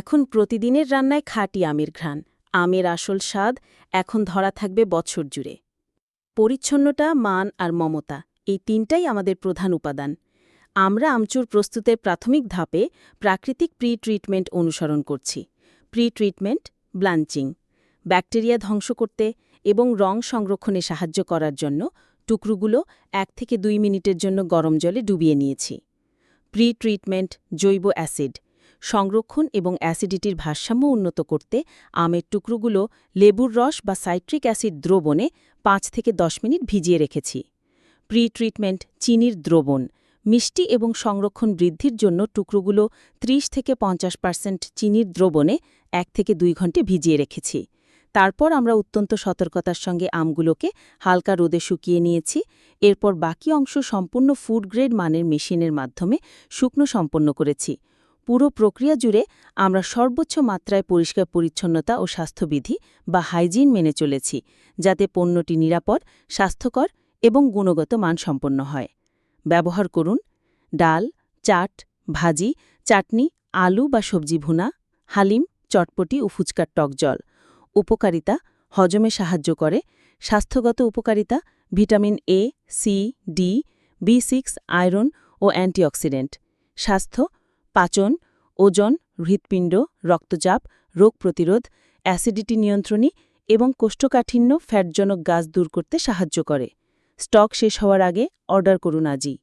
এখন প্রতিদিনের রান্নায় খাটি আমের ঘ্রাণ। আমের আসল স্বাদ এখন ধরা থাকবে বছর জুড়ে। পরিচ্ছন্নতা, মান আর মমতা, এই তিনটাই আমাদের প্রধান উপাদান। আমরা আমচুর প্রস্তুতের প্রাথমিক ধাপে প্রাকৃতিক প্রি ট্রিটমেন্ট অনুসরণ করছি। প্রি ট্রিটমেন্ট ব্লাঞ্চিং ব্যাকটেরিয়া ধ্বংস করতে এবং রং সংরক্ষণে সাহায্য করার জন্য টুকরোগুলো এক থেকে দুই মিনিটের জন্য গরম জলে ডুবিয়ে নিয়েছি। প্রি ট্রিটমেন্ট জৈব অ্যাসিড সংরক্ষণ এবং অ্যাসিডিটির ভারসাম্য উন্নত করতে আমের টুকরোগুলো লেবুর রস বা সাইট্রিক অ্যাসিড দ্রবণে পাঁচ থেকে দশ মিনিট ভিজিয়ে রেখেছি। প্রি ট্রিটমেন্ট চিনির দ্রবণ, মিষ্টি এবং সংরক্ষণ বৃদ্ধির জন্য টুকরোগুলো ৩০ থেকে পঞ্চাশ পার্সেন্ট চিনির দ্রবণে এক থেকে দুই ঘন্টে ভিজিয়ে রেখেছি। তারপর আমরা অত্যন্ত সতর্কতার সঙ্গে আমগুলোকে হালকা রোদে শুকিয়ে নিয়েছি। এরপর বাকি অংশ সম্পূর্ণ ফুড গ্রেড মানের মেশিনের মাধ্যমে শুকনো সম্পন্ন করেছি। পুরো প্রক্রিয়া জুড়ে আমরা সর্বোচ্চ মাত্রায় পরিষ্কার পরিচ্ছন্নতা ও স্বাস্থ্যবিধি বা হাইজিন মেনে চলেছি, যাতে পণ্যটি নিরাপদ, স্বাস্থ্যকর এবং গুণগত মানসম্পন্ন হয়। ব্যবহার করুন ডাল, চাট, ভাজি, চাটনি, আলু বা সবজি ভুনা, হালিম, চটপটি ও ফুচকার টক জল। উপকারিতা, হজমে সাহায্য করে। স্বাস্থ্যগত উপকারিতা, vitamin A C D B six iron O antioxidant. স্বাস্থ্য পাচন, ওজন, হৃৎপিণ্ড, রক্তচাপ, রোগ প্রতিরোধ, অ্যাসিডিটি নিয়ন্ত্রণী এবং কোষ্ঠকাঠিন্য ফ্যাটজনক গাছ দূর করতে সাহায্য করে। স্টক শেষ হওয়ার আগে অর্ডার করুন আজই।